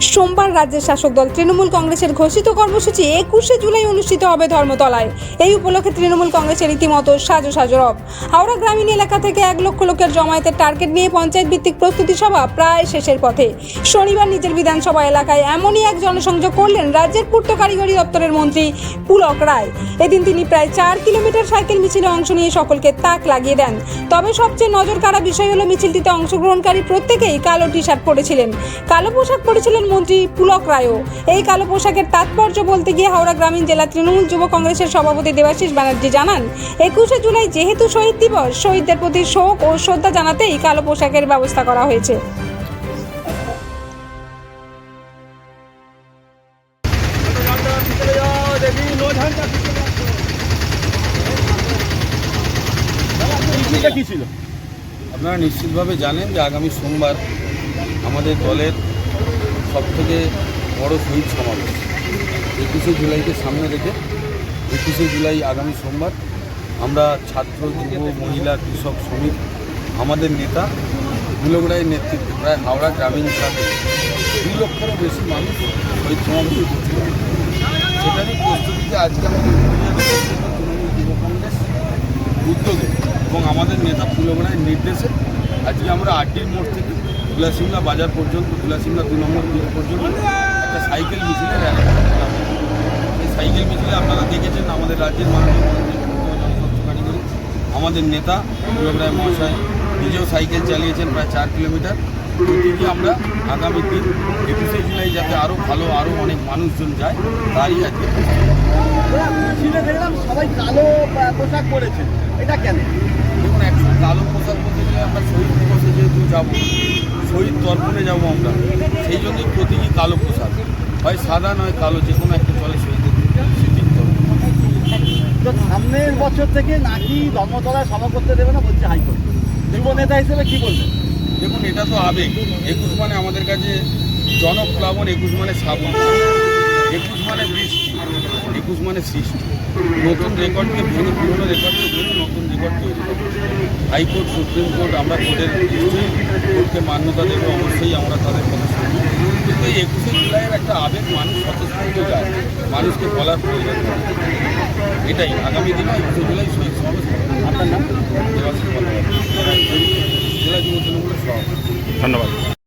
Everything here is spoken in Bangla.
সোমবার রাজ্যের শাসক দল তৃণমূল কংগ্রেসের ঘোষিত কর্মসূচি একুশে জুলাই অনুষ্ঠিত হবে ধর্মতলায়। এই উপলক্ষে তৃণমূল কংগ্রেসের রীতিমতো সাজো সাজো রব। হাওড়া গ্রামীণ এলাকা থেকে এক লক্ষ লোকের জমায়েতের টার্গেট নিয়ে পঞ্চায়েত ভিত্তিক প্রস্তুতি সভা প্রায় শেষের পথে। শনিবার নিজের বিধানসভা এলাকায় এমনই এক জনসংযোগ করলেন রাজ্যের পূর্ত কারিগরি দপ্তরের মন্ত্রী পুলক রায়। এদিন তিনি প্রায় চার কিলোমিটার সাইকেল মিছিলে অংশ নিয়ে সকলকে তাক লাগিয়ে দেন। তবে সবচেয়ে নজর কাড়া বিষয় হলো মিছিলটিতে অংশগ্রহণকারী প্রত্যেকেই কালো টি শার্ট পরেছিলেন। কালো পোশাক পরেছিলেন মন্ত্রী পুলক রায়ও। এই কালো পোশাকের তাৎপর্য বলতে গিয়ে হাওড়া গ্রামীণ জেলা তৃণমূল যুব কংগ্রেসের সভাপতি দেবাশিস ব্যানার্জি জানান, একুশে জুলাই যেহেতু শহীদ দিবস, শহীদদের প্রতি শোক ও শ্রদ্ধা জানাতেই কালো পোশাকের ব্যবস্থা করা হয়েছে। আপনারা নিশ্চিতভাবে জানেন যে আগামী সোমবার আমাদের দলের সবথেকে বড় শহীদ সমাবেশ একুশে জুলাইকে সামনে রেখে একুশে জুলাই আগামী সোমবার আমরা ছাত্র, যুব, মহিলা, কৃষক, শ্রমিক, আমাদের নেতা গুলোগড়াইয়ের নেতৃত্বে, প্রায় হাওড়া গ্রামীণ এলাকাতে দুই লক্ষেরও বেশি মানুষ শহীদ সমাবেশে উপস্থিত। সেটারই প্রস্তুতিতে আজকে আমাদের তৃণমূল যুব কংগ্রেস উদ্যোগে এবং আমাদের নেতা ফুলগড়ায় নির্দেশে আজকে আমরা আড্ডির মোড় থেকে তুলাসিমলা বাজার পর্যন্ত তুলাসিমলা দু নম্বর ব্রিজ পর্যন্ত একটা সাইকেল মিছিলের আয়োজন করলাম এই সাইকেল মিছিলে আপনারা দেখেছেন আমাদের রাজ্যের মাননীয় পূর্ত কারিগরি আমাদের নেতা ফুলগড়ায় মহাশয় নিজেও সাইকেল চালিয়েছেন প্রায় চার কিলোমিটার। প্রতিটি আমরা আগামী দিন একুশে জুলাই যাতে আরও ভালো আরও অনেক মানুষজন যায় তারই আজকে দেখলাম সবাই কালো পোশাক পরেছে। এটা কেন? দেখুন একশো কালো পোশাক বলতে গেলে আমরা শহীদ দিবসে যেহেতু যাব শহীদ তর্পণে যাব আমরা। সেই জন্যই প্রতীকী কালো পোশাক। হয় সাদা নয় কালো যে কোনো একটা চলে শহীদের সামনের বছর থেকে নাকি ধর্মতলায় সভা করতে দেবে না বলছে হাইকোর্ট। যুব নেতা হিসেবে কি বলবেন? দেখুন এটা তো আবেগ। একুশ মানে আমাদের কাছে জনপ্লাবন একুশ মানে শ্রাবণ। একুশ মানে বৃষ্টি একুশ মানে সৃষ্টি। নতুন রেকর্ডকে ভেঙে পুরনো রেকর্ডকে ভেঙে রেকর্ড তৈরি হাইকোর্ট, সুপ্রিম কোর্ট, আমরা কোর্টের কোর্টকে মান্যতা দেবো, অবশ্যই আমরা তাদের কথা শুনব। কিন্তু এই একুশে জুলাইয়ের একটা আবেগ মানুষ সচেষ্ট যায়, মানুষকে বলার প্রয়োজন এটাই আগামী দিনে একুশে জুলাই শহীদ সমাবেশ